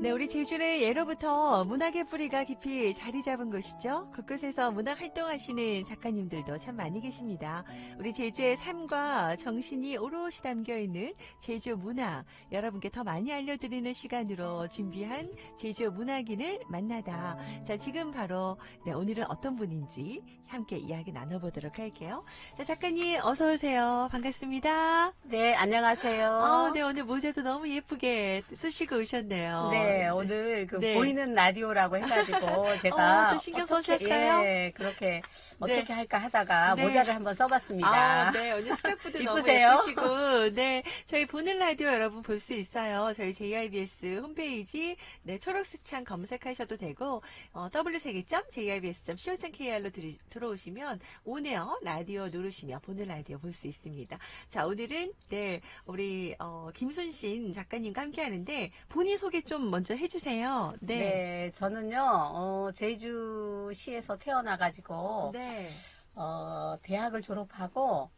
네, 우리 제주는 예로부터 문학의 뿌리가 깊이 자리 잡은 곳이죠. 곳곳에서 문학 활동하시는 작가님들도 참 많이 계십니다. 우리 제주의 삶과 정신이 오롯이 담겨 있는 제주 문학, 여러분께 더 많이 알려드리는 시간으로 준비한 제주 문학인을 만나다. 자, 지금 바로, 네, 오늘은 어떤 분인지 함께 이야기 나눠보도록 할게요. 자, 작가님, 어서 오세요. 반갑습니다. 네, 안녕하세요. 어, 네, 오늘 모자도 너무 예쁘게 쓰시고 오셨네요. 네, 오늘 그 네. 보이는 라디오라고 해가지고 제가 어, 또 신경 어떻게, 써주셨어요? 예, 그렇게 어떻게 네. 할까 하다가 네. 모자를 한번 써봤습니다. 아, 네. 오늘 스카프도 너무? 예쁘시고, 네. 저희 보는 라디오 여러분 볼 수 있어요. 저희 JIBS 홈페이지, 네, 초록스창 검색하셔도 되고, 어, w세계점.jibs.co.kr로 들어오시면, 오네요. 라디오 누르시면 보는 라디오 볼 수 있습니다. 자, 오늘은, 네, 우리, 어, 김순신 작가님과 함께 하는데, 본인 소개 좀 먼저 해주세요. 네. 네. 저는요, 어, 제주시에서 태어나가지고, 네. 어, 대학을 졸업하고,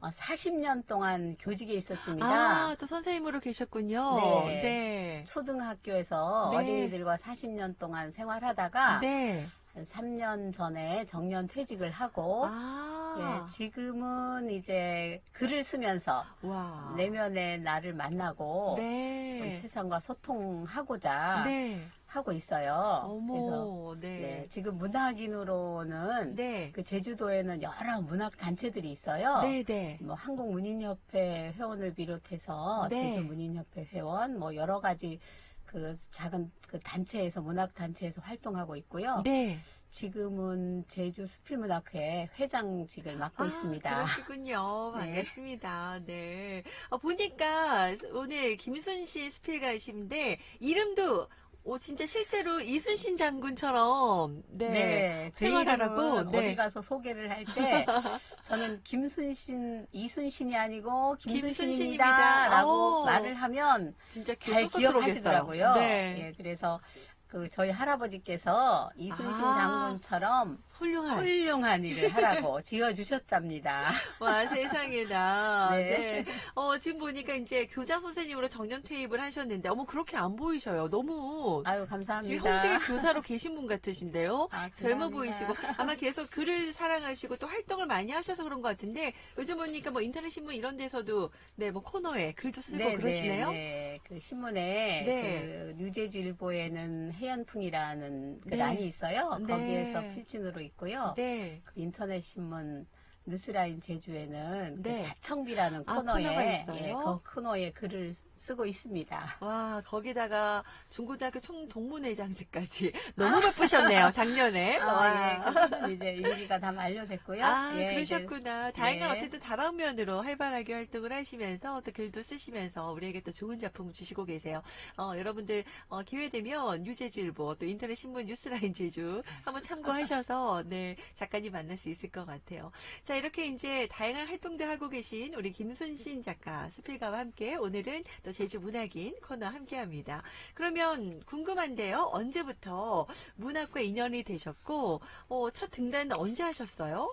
어, 40년 동안 교직에 있었습니다. 아, 또 선생님으로 계셨군요. 네. 네. 초등학교에서 네. 어린이들과 40년 동안 생활하다가, 네. 한 3년 전에 정년 퇴직을 하고, 아. 예, 지금은 이제 글을 쓰면서 와. 내면의 나를 만나고 좀 네. 세상과 소통하고자 네. 하고 있어요. 그래서 어머. 네, 네. 지금 문학인으로는 네. 그 제주도에는 여러 문학 단체들이 있어요. 네, 네. 뭐 한국 문인협회 회원을 비롯해서 네. 제주 문인협회 회원 뭐 여러 가지 그 작은 그 단체에서 문학 단체에서 활동하고 있고요. 네. 지금은 제주 수필문학회 회장직을 맡고 아, 있습니다. 그러시군요. 네. 반갑습니다. 네. 어, 보니까 오늘 김순신 스필가이신데 이름도 오 진짜 실제로 이순신 장군처럼 네. 네, 제 생활하라고? 네. 어디 가서 소개를 할 때 저는 김순신, 이순신이 아니고 김순신입니다. 김순신입니다라고 오. 말을 하면 진짜 잘 기억하시더라고요. 네. 예, 그래서 그 저희 할아버지께서 이순신 아. 장군처럼 훌륭한. 훌륭한 일을 하라고 지어주셨답니다. 와 세상에나. 네. 네. 어 지금 보니까 이제 교장 선생님으로 정년 퇴임을 하셨는데 어머 그렇게 안 보이셔요. 너무 아유 감사합니다. 지금 현직의 교사로 계신 분 같으신데요. 아, 젊어. 보이시고 아마 계속 글을 사랑하시고 또 활동을 많이 하셔서 그런 것 같은데 요즘 보니까 뭐 인터넷 신문 이런 데서도 네 뭐 코너에 글도 쓰고 네, 그러시네요. 네, 네. 그 신문에 네. 그 뉴제주일보에는 해연풍이라는 그 네. 란이 있어요. 네. 거기에서 필진으로 있고요. 네. 그 인터넷 신문 뉴스라인 제주에는 네. 그 자청비라는 아, 코너에 코너가 있어요? 예, 그 코너에 글을 쓰고 있습니다. 와 거기다가 중고등학교 총동문회장직까지 너무 바쁘셨네요 작년에. 와. 아, 예, 그거는 이제 임기가 다 만료됐고요. 아, 예, 이제 그러셨구나. 다행한 네. 어쨌든 다방면으로 활발하게 활동을 하시면서 또 글도 쓰시면서 우리에게 또 좋은 작품을 주시고 계세요. 어, 여러분들 어, 기회 되면 뉴제주일보 또 인터넷 신문 뉴스라인 제주 한번 참고하셔서 네 작가님 만날 수 있을 것 같아요. 자 이렇게 이제 다양한 활동들 하고 계신 우리 김순신 작가 스필가와 함께 오늘은 또 제주 문학인 코너 함께합니다. 그러면 궁금한데요. 언제부터 문학과 인연이 되셨고 어, 첫 등단은 언제 하셨어요?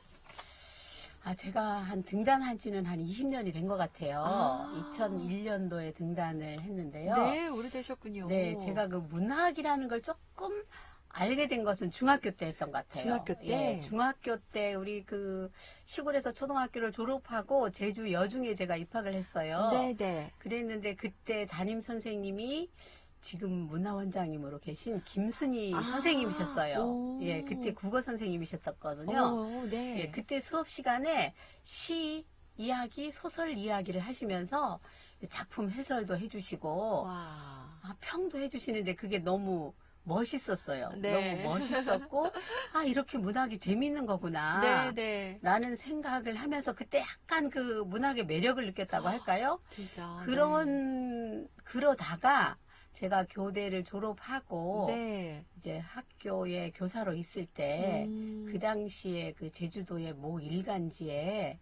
아, 제가 한 등단한 지는 한 20년이 된 것 같아요. 아. 2001년도에 등단을 했는데요. 네, 오래되셨군요. 네, 제가 그 문학이라는 걸 조금 알게 된 것은 중학교 때 했던 것 같아요. 중학교 때? 예, 중학교 때 우리 그 시골에서 초등학교를 졸업하고 제주 여중에 제가 입학을 했어요. 네, 네. 그랬는데 그때 담임 선생님이 지금 문화원장님으로 계신 김순희 아, 선생님이셨어요. 오. 예, 그때 국어 선생님이셨거든요. 어, 네. 예, 그때 수업 시간에 시 이야기, 소설 이야기를 하시면서 작품 해설도 해주시고 와. 아, 평도 해주시는데 그게 너무 멋있었어요. 네. 너무 멋있었고 아 이렇게 문학이 재밌는 거구나. 네, 네. 라는 생각을 하면서 그때 약간 그 문학의 매력을 느꼈다고 할까요? 진짜. 그런 그러다가 제가 교대를 졸업하고 네. 이제 학교에 교사로 있을 때 음. 그 당시에 그 제주도의 모 일간지에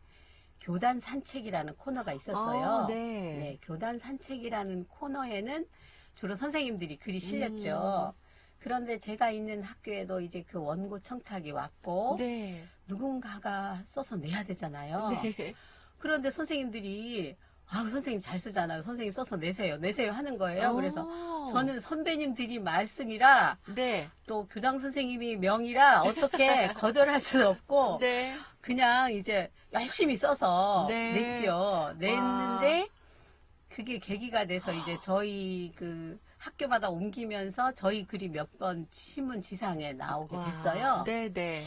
교단 산책이라는 코너가 있었어요. 아, 네. 네. 교단 산책이라는 코너에는 주로 선생님들이 글이 실렸죠. 음. 그런데 제가 있는 학교에도 이제 그 원고 청탁이 왔고 네. 누군가가 써서 내야 되잖아요. 네. 그런데 선생님들이 아 선생님 잘 쓰잖아요. 선생님 써서 내세요. 내세요 하는 거예요. 그래서 오. 저는 선배님들이 말씀이라 네. 또 교장 선생님이 명이라 어떻게 거절할 수는 없고 네. 그냥 이제 열심히 써서 네. 냈죠. 냈는데 그게 계기가 돼서 이제 저희 그 학교마다 옮기면서 저희 글이 몇 번 신문 지상에 나오게 와. 됐어요. 네, 네.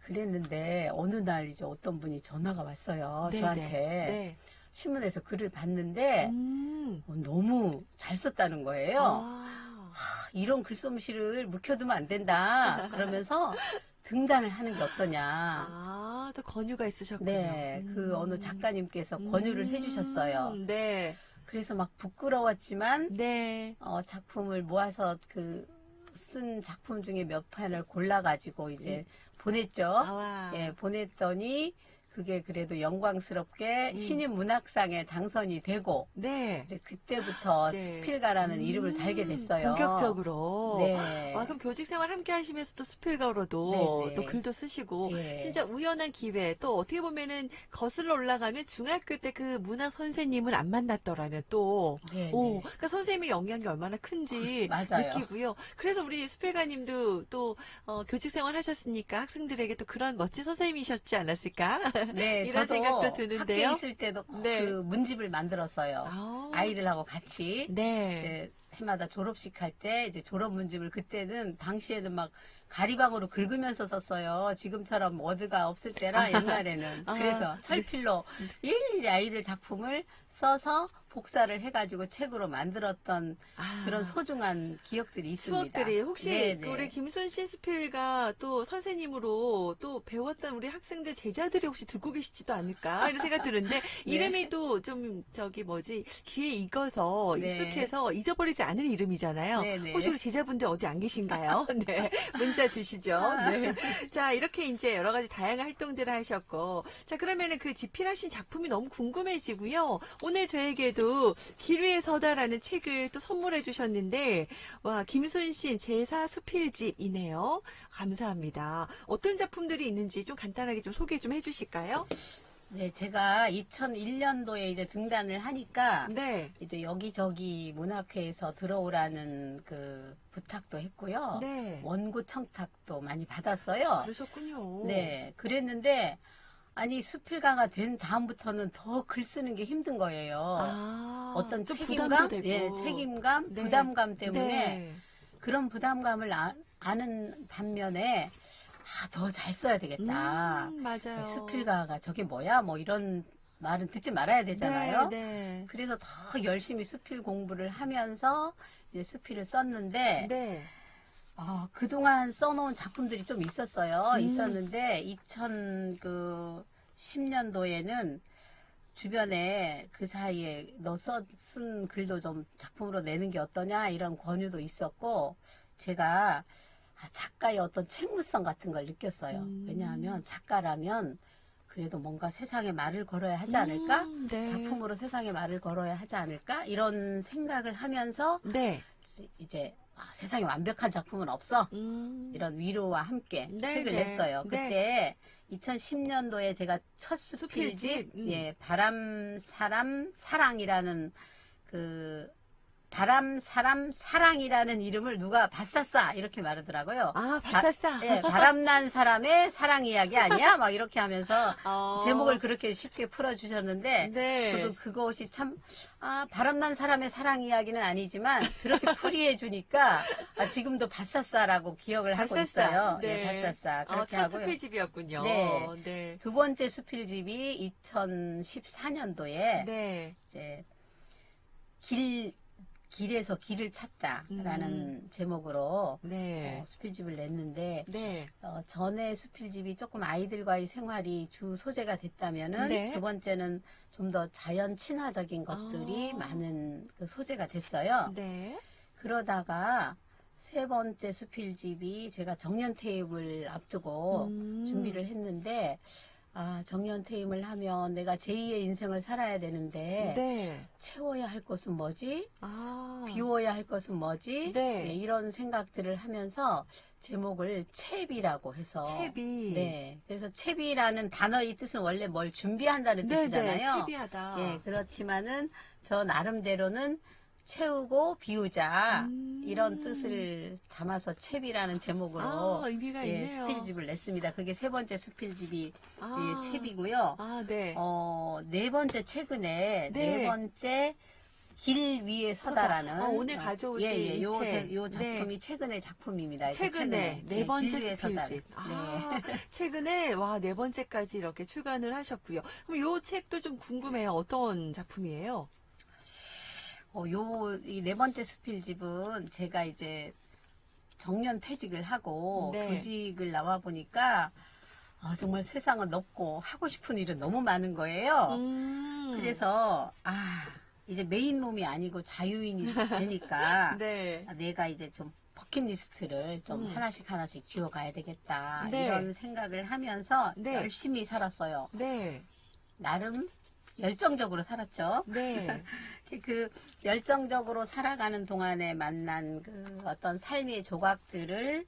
그랬는데 어느 날 이제 어떤 분이 전화가 왔어요. 네, 저한테 네. 신문에서 글을 네. 봤는데 음. 어, 너무 잘 썼다는 거예요. 아. 하, 이런 글솜씨를 묵혀두면 안 된다. 그러면서 등단을 하는 게 어떠냐. 아, 또 권유가 있으셨군요. 네, 그 음. 어느 작가님께서 권유를 음. 해주셨어요. 네. 그래서 막 부끄러웠지만 네. 어, 작품을 모아서 그 쓴 작품 중에 몇 판을 골라가지고 이제 보냈죠. 음. 아와. 예, 보냈더니 그게 그래도 영광스럽게 음. 신인 문학상에 당선이 되고 네. 이제 그때부터 네. 스필가라는 음, 이름을 달게 됐어요. 본격적으로. 네. 아, 그럼 교직 생활 함께 하시면서 또 스필가로도 네, 네. 또 글도 쓰시고 예. 진짜 우연한 기회 또 어떻게 보면은 거슬러 올라가면 중학교 때 그 문학 선생님을 안 만났더라면 또 네, 오, 네. 그러니까 선생님의 영향이 얼마나 큰지 맞아요. 느끼고요. 그래서 우리 스필가님도 또 어, 교직 생활 하셨으니까 학생들에게 또 그런 멋진 선생님이셨지 않았을까? 네, 이런 저도 생각도 드는데요. 학교에 있을 때도 꼭 네. 그 문집을 만들었어요. 아, 아이들하고 같이 네. 이제 해마다 졸업식 할 때 이제 졸업 문집을 그때는 당시에는 막 가리방으로 긁으면서 썼어요. 지금처럼 워드가 없을 때라 옛날에는 아, 그래서 철필로 일일이 아이들 작품을 써서 복사를 해가지고 책으로 만들었던 아. 그런 소중한 기억들이 있습니다. 추억들이 혹시 네네. 그 우리 김순 신 스필가 또 선생님으로 또 배웠던 우리 학생들 제자들이 혹시 듣고 계시지도 않을까 이런 생각 드는데 네. 이름이 또 좀 저기 뭐지 귀에 익어서 네. 익숙해서 잊어버리지 않을 이름이잖아요. 네네. 혹시 우리 제자분들 어디 안 계신가요? 네 문자 주시죠. 아. 네. 자 이렇게 이제 여러 가지 다양한 활동들을 하셨고 자 그러면은 그 집필하신 작품이 너무 궁금해지고요. 오늘 저에게도 길 위에 서다라는 책을 또 선물해 주셨는데 와, 김순신 제사 수필집이네요. 감사합니다. 어떤 작품들이 있는지 좀 간단하게 좀 소개 좀 해주실까요? 네, 제가 2001년도에 이제 등단을 하니까 네. 이제 여기저기 문학회에서 들어오라는 그 부탁도 했고요. 네. 원고 청탁도 많이 받았어요. 그러셨군요. 네, 그랬는데 아니 수필가가 된 다음부터는 더 글 쓰는 게 힘든 거예요. 아, 어떤 또 책임감, 부담도 되고. 예, 책임감, 네. 부담감 때문에 네. 그런 부담감을 아, 아는 반면에 아, 더 잘 써야 되겠다. 음, 맞아요. 수필가가 저게 뭐야? 뭐 이런 말은 듣지 말아야 되잖아요. 네, 네. 그래서 더 열심히 수필 공부를 하면서 이제 수필을 썼는데 네. 어, 그동안 써놓은 작품들이 좀 있었어요. 음. 있었는데 2010년도에는 주변에 그 사이에 너 쓴 글도 좀 작품으로 내는 게 어떠냐 이런 권유도 있었고 제가 아, 작가의 어떤 책무성 같은 걸 느꼈어요. 음. 왜냐하면 작가라면 그래도 뭔가 세상에 말을 걸어야 하지 않을까? 음, 네. 작품으로 세상에 말을 걸어야 하지 않을까? 이런 생각을 하면서 네. 이제 아, 세상에 완벽한 작품은 없어. 음. 이런 위로와 함께 네, 책을 네. 냈어요. 네. 그때 2010년도에 제가 첫 수필집, 수필집, 음. 예, 바람, 사람, 사랑이라는 그 바람, 사람, 사랑이라는 이름을 누가 바쌌싸 이렇게 말하더라고요. 아, 바싸싸. 예, 바람난 사람의 사랑 이야기 아니야? 막 이렇게 하면서 어. 제목을 그렇게 쉽게 풀어주셨는데 네. 저도 그것이 참 아, 바람난 사람의 사랑 이야기는 아니지만 그렇게 풀이해 주니까 아, 지금도 바싸싸라고 기억을 하고 바싸싸. 있어요. 네. 네, 바싸싸 어, 그렇게 첫 하고요. 수필집이었군요. 네. 네. 두 번째 수필집이 2014년도에 네. 이제 길 길에서 길을 찾다라는 제목으로 음. 네. 어, 수필집을 냈는데 네. 어, 전에 수필집이 조금 아이들과의 생활이 주 소재가 됐다면은 네. 두 번째는 좀 더 자연 친화적인 것들이 아. 많은 그 소재가 됐어요. 네. 그러다가 세 번째 수필집이 제가 정년 퇴임을 앞두고 음. 준비를 했는데 아, 정년퇴임을 하면 내가 제2의 인생을 살아야 되는데 네. 채워야 할 것은 뭐지? 아. 비워야 할 것은 뭐지? 네. 네, 이런 생각들을 하면서 제목을 채비라고 해서 채비. 네. 그래서 채비라는 단어의 뜻은 원래 뭘 준비한다는 네, 네. 뜻이잖아요. 채비하다. 예, 그렇지만은 저 나름대로는 채우고 비우자 음. 이런 뜻을 담아서 채비라는 제목으로 아, 의미가 예, 있네요. 수필집을 냈습니다. 그게 세 번째 수필집이 아. 예, 채비고요. 아, 네. 어, 네 번째 최근에 네. 네 번째 길 위에 서다라는 서다. 어, 오늘 가져오신 예, 예, 요, 이 책. 제- 요 네. 작품이 최근의 작품입니다. 이거 최근에 네 예, 번째 서다. 수필집. 네. 아, 최근에 와 네 번째까지 이렇게 출간을 하셨고요. 그럼 요 책도 좀 궁금해요. 어떤 작품이에요? 어, 요, 이 네 번째 수필 집은 제가 이제 정년 퇴직을 하고 네. 교직을 나와 보니까 아, 정말 세상은 넓고 하고 싶은 일은 너무 많은 거예요. 음. 그래서 아, 이제 메인 몸이 아니고 자유인이 되니까 네. 아, 내가 이제 좀 버킷리스트를 좀 음. 하나씩 하나씩 지워가야 되겠다 네. 이런 생각을 하면서 네. 열심히 살았어요. 네. 나름 열정적으로 살았죠. 네. 그 열정적으로 살아가는 동안에 만난 그 어떤 삶의 조각들을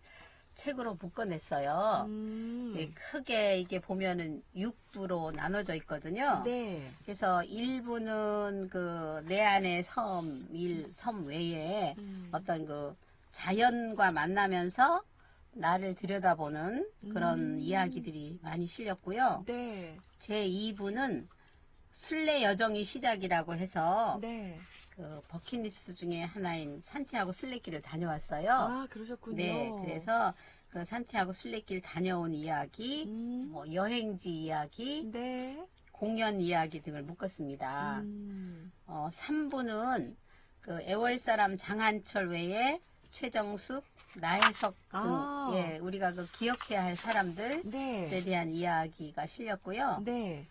책으로 묶어냈어요. 음. 예, 크게 이게 보면은 6부로 나눠져 있거든요. 네. 그래서 1부는 그 내 안의 섬, 일, 섬 외에 음. 어떤 그 자연과 만나면서 나를 들여다보는 그런 음. 이야기들이 많이 실렸고요. 네. 제 2부는 순례 여정이 시작이라고 해서 네. 그 버킷리스트 중에 하나인 산티아고 순례길을 다녀왔어요. 아, 그러셨군요. 네, 그래서 그 산티아고 순례길 다녀온 이야기, 음. 뭐 여행지 이야기, 네. 공연 이야기 등을 묶었습니다. 음. 어, 3부는 그 애월 사람 장한철 외에 최정숙, 나혜석 등 아. 예, 우리가 그 기억해야 할 사람들에 네. 대한 이야기가 실렸고요. 네.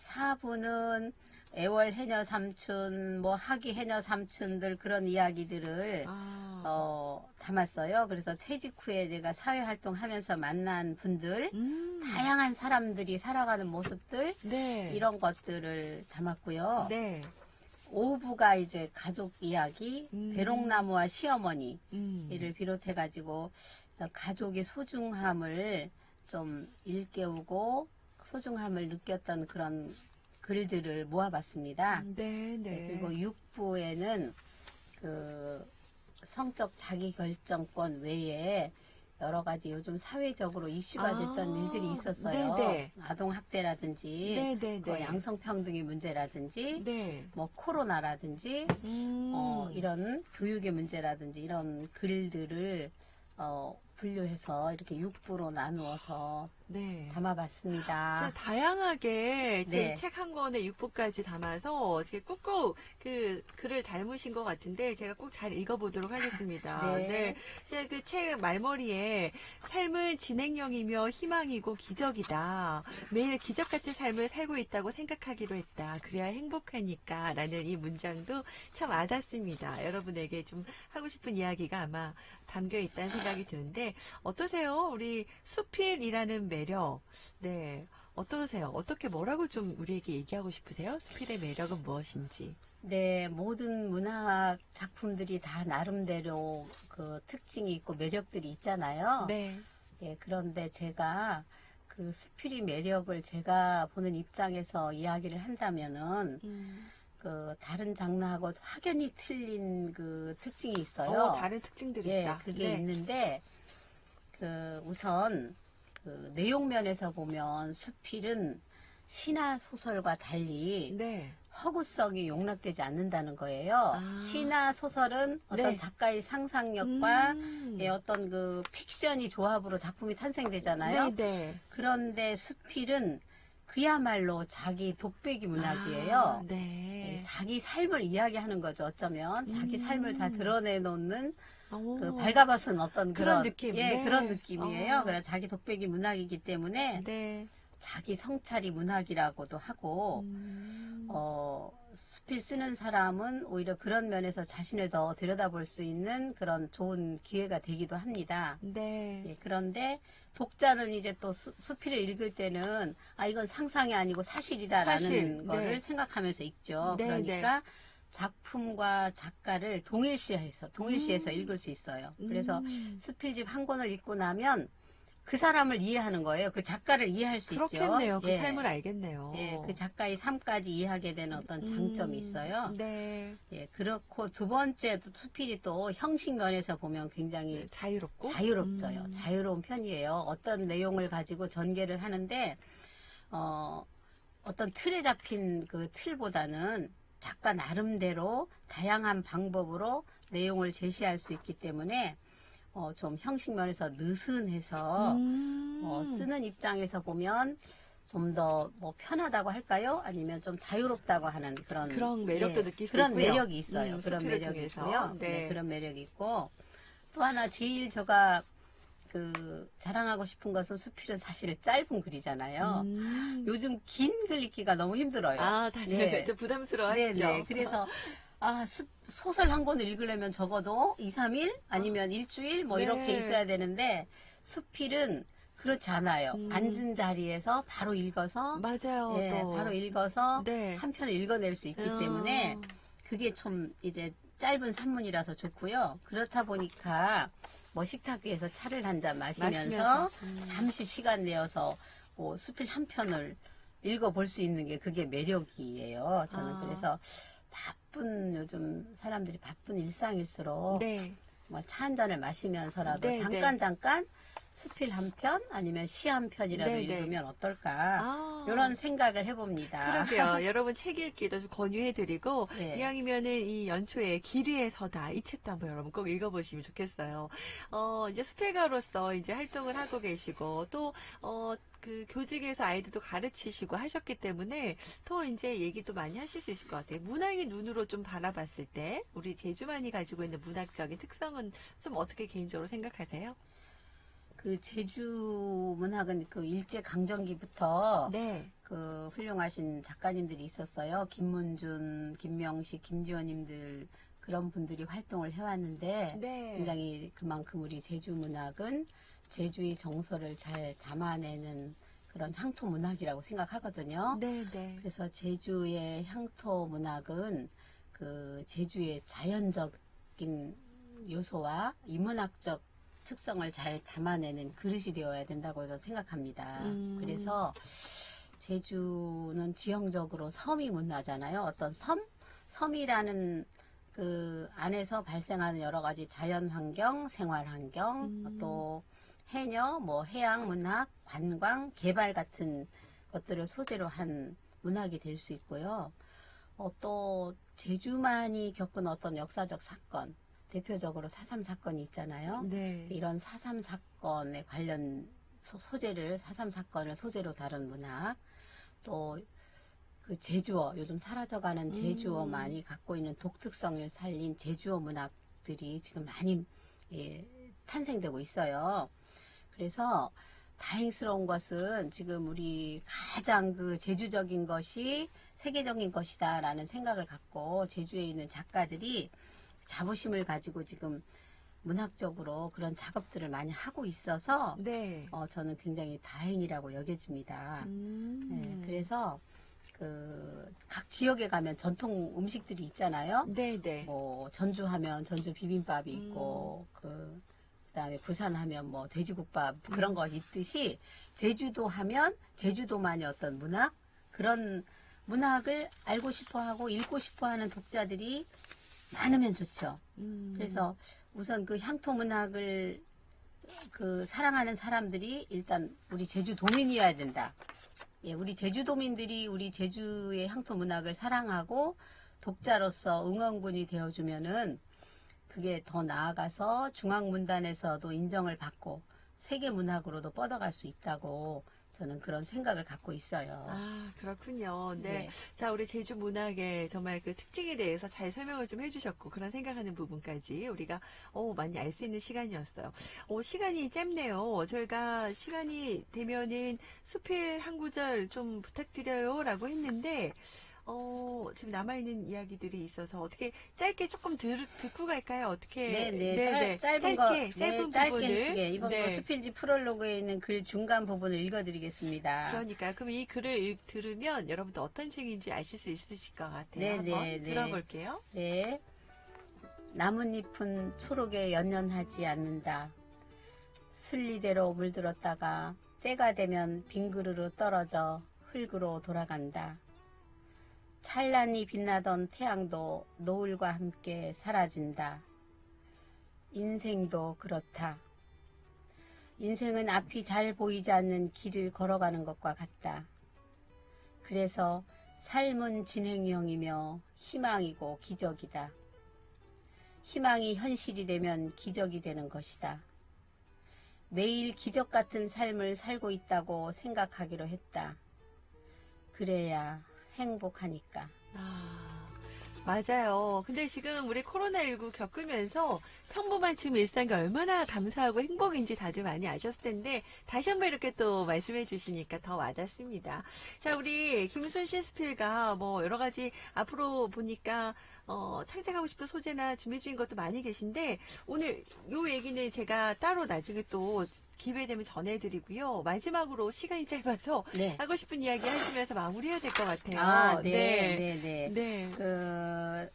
4부는 애월 해녀 삼촌, 뭐 하기 해녀 삼촌들 그런 이야기들을 아. 어, 담았어요. 그래서 퇴직 후에 내가 사회 활동하면서 만난 분들, 음. 다양한 사람들이 살아가는 모습들 네. 이런 것들을 담았고요. 네. 5부가 이제 가족 이야기, 음. 배롱나무와 시어머니 음. 비롯해 가지고 가족의 소중함을 좀 일깨우고 소중함을 느꼈던 그런 글들을 모아봤습니다. 네, 네. 그리고 6부에는 그 성적 자기결정권 외에 여러 가지 요즘 사회적으로 이슈가 아, 됐던 일들이 있었어요. 네네. 아동 학대라든지, 네, 네, 뭐 네. 양성평등의 문제라든지, 네. 뭐 코로나라든지, 음. 어, 이런 교육의 문제라든지 이런 글들을 어, 분류해서 이렇게 6부로 나누어서 네. 담아봤습니다. 다양하게 네. 책 한 권에 6부까지 담아서 이렇게 꾹꾹 그 글을 닮으신 것 같은데 제가 꼭 잘 읽어보도록 하겠습니다. 네. 진짜 그책 말머리에 삶은 진행형이며 희망이고 기적이다. 매일 기적 같은 삶을 살고 있다고 생각하기로 했다. 그래야 행복하니까. 라는 이 문장도 참 와닿습니다. 여러분에게 좀 하고 싶은 이야기가 아마 담겨 있다는 생각이 드는데 어떠세요? 우리 수필이라는 매 력. 네. 어떠세요? 어떻게 뭐라고 좀 우리에게 얘기하고 싶으세요? 수필의 매력은 무엇인지. 네, 모든 문학 작품들이 다 나름대로 그 특징이 있고 매력들이 있잖아요. 네. 예, 그런데 제가 그 수필의 매력을 제가 보는 입장에서 이야기를 한다면은 음. 그 다른 장르하고 확연히 틀린 그 특징이 있어요. 어, 다른 특징들이 예, 있다. 그게 네. 있는데 그 우선 그 내용 면에서 보면 수필은 신화 소설과 달리 네. 허구성이 용납되지 않는다는 거예요. 아. 신화 소설은 어떤 네. 작가의 상상력과 음. 예, 어떤 그 픽션이 조합으로 작품이 탄생되잖아요. 네, 네. 그런데 수필은 그야말로 자기 독백이 문학이에요. 아, 네. 예, 자기 삶을 이야기하는 거죠. 어쩌면 자기 음. 삶을 다 드러내놓는 오. 그 발가벗은 어떤 그런 그런, 느낌. 예 네. 그런 느낌이에요. 어. 그래 자기 독백이 문학이기 때문에 네. 자기 성찰이 문학이라고도 하고 음. 어, 수필 쓰는 사람은 오히려 그런 면에서 자신을 더 들여다볼 수 있는 그런 좋은 기회가 되기도 합니다. 네. 예, 그런데 독자는 이제 또 수, 수필을 읽을 때는 아 이건 상상이 아니고 사실이다라는 사실, 거를 네. 생각하면서 읽죠. 네, 그러니까 작품과 작가를 동일시해서 동일시해서 음. 읽을 수 있어요. 그래서 음. 수필집 한 권을 읽고 나면 그 사람을 이해하는 거예요. 그 작가를 이해할 수 있죠. 그렇겠네요. 그 예. 삶을 알겠네요. 예, 그 작가의 삶까지 이해하게 되는 어떤 장점이 음, 있어요. 네. 예, 그렇고 두 번째 수필이 또 형식 면에서 보면 굉장히 자유롭고. 자유롭어요. 음. 자유로운 편이에요. 어떤 내용을 가지고 전개를 하는데 어, 어떤 틀에 잡힌 그 틀보다는 작가 나름대로 다양한 방법으로 내용을 제시할 수 있기 때문에 어, 좀 형식 면에서 느슨해서 음. 어, 쓰는 입장에서 보면 좀 더 뭐 편하다고 할까요? 아니면 좀 자유롭다고 하는 그런 그런 매력도 예, 느낄 수 그런 있고요. 매력이 있어요. 음, 그런 매력이 통해서. 있고요. 네. 네, 그런 매력이 있고 또 하나 제일 제가 그 자랑하고 싶은 것은 수필은 사실 짧은 글이잖아요. 음. 요즘 긴 글 읽기가 너무 힘들어요. 아, 다들 예. 좀 부담스러워 하시죠? 네네. 그래서 아, 수- 소설 한 권을 읽으려면 적어도 2, 3일 아니면 일주일 뭐 네. 이렇게 있어야 되는데 수필은 그렇지 않아요. 음. 앉은 자리에서 바로 읽어서 맞아요. 예, 또. 바로 읽어서 네. 한 편을 읽어낼 수 있기 어. 때문에 그게 좀 이제 짧은 산문이라서 좋고요. 그렇다 보니까 뭐 식탁 위에서 차를 한 잔 마시면서, 마시면서, 음. 잠시 시간 내어서 뭐 수필 한 편을 읽어볼 수 있는 게 그게 매력이에요. 저는 아. 그래서 바쁜 요즘 사람들이 바쁜 일상일수록 네. 정말 차 한 잔을 마시면서라도 네, 잠깐 잠깐 수필 한 편 아니면 시 한 편이라도 네, 네. 읽으면 어떨까 아. 이런 생각을 해봅니다. 그러게요. 여러분 책 읽기도 좀 권유해드리고 네. 이왕이면은 이 연초에 길 위에 서다 이 책도 한번 여러분 꼭 읽어보시면 좋겠어요. 어 이제 수필가로서 이제 활동을 하고 계시고 또어 그 교직에서 아이들도 가르치시고 하셨기 때문에 또 이제 얘기도 많이 하실 수 있을 것 같아요. 문학의 눈으로 좀 바라봤을 때 우리 제주만이 가지고 있는 문학적인 특성은 좀 어떻게 개인적으로 생각하세요? 그 제주 문학은 그 일제 강점기부터 네. 그 훌륭하신 작가님들이 있었어요. 김문준, 김명식, 김지원님들 그런 분들이 활동을 해왔는데 네. 굉장히 그만큼 우리 제주 문학은 제주의 정서를 잘 담아내는 그런 향토 문학이라고 생각하거든요. 네, 네. 그래서 제주의 향토 문학은 그 제주의 자연적인 요소와 인문학적 특성을 잘 담아내는 그릇이 되어야 된다고 저는 생각합니다. 음. 그래서 제주는 지형적으로 섬이 문화잖아요. 어떤 섬? 섬이라는 그 안에서 발생하는 여러 가지 자연 환경, 생활 환경, 음. 또 해녀, 뭐 해양 문학, 관광, 개발 같은 것들을 소재로 한 문학이 될 수 있고요. 어, 또 제주만이 겪은 어떤 역사적 사건, 대표적으로 4.3 사건이 있잖아요. 네. 이런 4.3 사건에 관련 소, 소재를 4.3 사건을 소재로 다룬 문학, 또 그 제주어 요즘 사라져가는 제주어만이 갖고 있는 독특성을 살린 제주어 문학들이 지금 많이 예, 탄생되고 있어요. 그래서 다행스러운 것은 지금 우리 가장 그 제주적인 것이 세계적인 것이다라는 생각을 갖고 제주에 있는 작가들이 자부심을 가지고 지금 문학적으로 그런 작업들을 많이 하고 있어서 네. 어, 저는 굉장히 다행이라고 여겨집니다. 음. 네, 그래서 그 각 지역에 가면 전통 음식들이 있잖아요. 네, 네. 뭐 전주하면 전주 비빔밥이 음. 있고 그 그다음에 부산하면 뭐 돼지국밥 음. 그런 거 있듯이 제주도 하면 제주도만의 어떤 문학 그런 문학을 알고 싶어하고 읽고 싶어하는 독자들이 많으면 좋죠. 음. 그래서 우선 그 향토 문학을 그 사랑하는 사람들이 일단 우리 제주도민이어야 된다. 예, 우리 제주도민들이 우리 제주의 향토 문학을 사랑하고 독자로서 응원군이 되어주면은 그게 더 나아가서 중앙문단에서도 인정을 받고 세계 문학으로도 뻗어갈 수 있다고 저는 그런 생각을 갖고 있어요. 아, 그렇군요. 네. 네. 자, 우리 제주 문학의 정말 그 특징에 대해서 잘 설명을 좀 해주셨고, 그런 생각하는 부분까지 우리가, 어, 많이 알 수 있는 시간이었어요. 어, 시간이 짧네요. 저희가 시간이 되면은 수필 한 구절 좀 부탁드려요. 라고 했는데, 어, 지금 남아있는 이야기들이 있어서 어떻게 짧게 조금 들, 듣고 갈까요? 어떻게. 네, 네, 네, 짧, 네. 은 거, 짧게, 네, 짧은 짧게 부분을. 쓰게 이번 네. 거 수필지 프롤로그에 있는 글 중간 부분을 읽어드리겠습니다. 그러니까 그럼 이 글을 읽- 들으면 여러분도 어떤 책인지 아실 수 있으실 것 같아요. 네, 한번 네, 네. 들어볼게요. 네. 나뭇잎은 초록에 연연하지 않는다. 순리대로 물들었다가 때가 되면 빙그르르 떨어져 흙으로 돌아간다. 찬란히 빛나던 태양도 노을과 함께 사라진다. 인생도 그렇다. 인생은 앞이 잘 보이지 않는 길을 걸어가는 것과 같다. 그래서 삶은 진행형이며 희망이고 기적이다. 희망이 현실이 되면 기적이 되는 것이다. 매일 기적 같은 삶을 살고 있다고 생각하기로 했다. 그래야 행복하니까. 아, 맞아요. 근데 지금 우리 코로나19 겪으면서 평범한 지금 일상이 얼마나 감사하고 행복인지 다들 많이 아셨을 텐데 다시 한번 이렇게 또 말씀해 주시니까 더 와닿습니다. 자, 우리 김순신 스필가 뭐 여러 가지 앞으로 보니까 어, 창작하고 싶은 소재나 준비 중인 것도 많이 계신데 오늘 요 얘기는 제가 따로 나중에 또 기회 되면 전해드리고요. 마지막으로 시간이 짧아서 네. 하고 싶은 이야기 하시면서 마무리해야 될 것 같아요. 아, 네, 네, 네. 네. 그,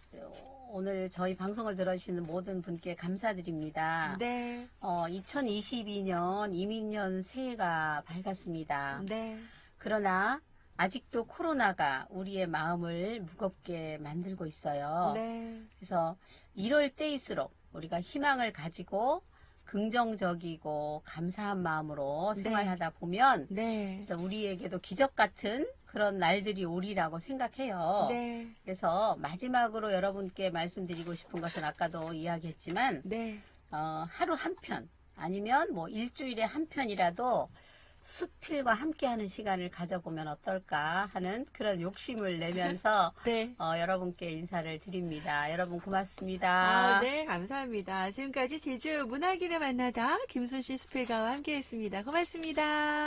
오늘 저희 방송을 들어주시는 모든 분께 감사드립니다. 네. 어, 2022년 이민년 새해가 밝았습니다. 네. 그러나 아직도 코로나가 우리의 마음을 무겁게 만들고 있어요. 네. 그래서 이럴 때일수록 우리가 희망을 가지고 긍정적이고 감사한 마음으로 네. 생활하다 보면 네. 우리에게도 기적 같은 그런 날들이 오리라고 생각해요. 네. 그래서 마지막으로 여러분께 말씀드리고 싶은 것은 아까도 이야기했지만 네. 어, 하루 한 편 아니면 뭐 일주일에 한 편이라도 수필과 함께하는 시간을 가져보면 어떨까 하는 그런 욕심을 내면서 네. 어, 여러분께 인사를 드립니다. 여러분 고맙습니다. 아, 네, 감사합니다. 지금까지 제주 문화기를 만나다 김순신 스필가와 함께 했습니다. 고맙습니다.